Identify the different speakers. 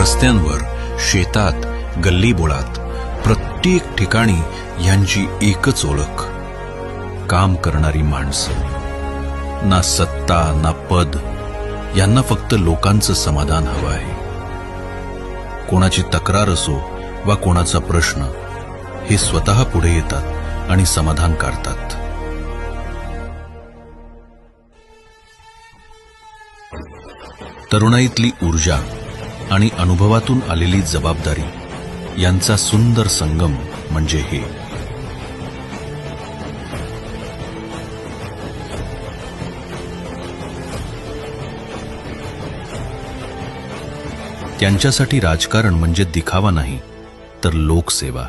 Speaker 1: रस्त्यांवर शेतात गल्लीबोळात प्रत्येक ठिकाणी यांची एकच ओळख. काम करणारी माणसं. ना सत्ता ना पद. यांना फक्त लोकांचं समाधान हवं आहे. कोणाची तक्रार असो वा कोणाचा प्रश्न हे स्वतः पुढे येतात आणि समाधान काढतात. तरुणाईतली ऊर्जा आणि अनुभवातून आलेली जबाबदारी यांचा सुंदर संगम म्हणजे हे. त्यांच्यासाठी राजकारण म्हणजे दिखावा नाही तर लोकसेवा.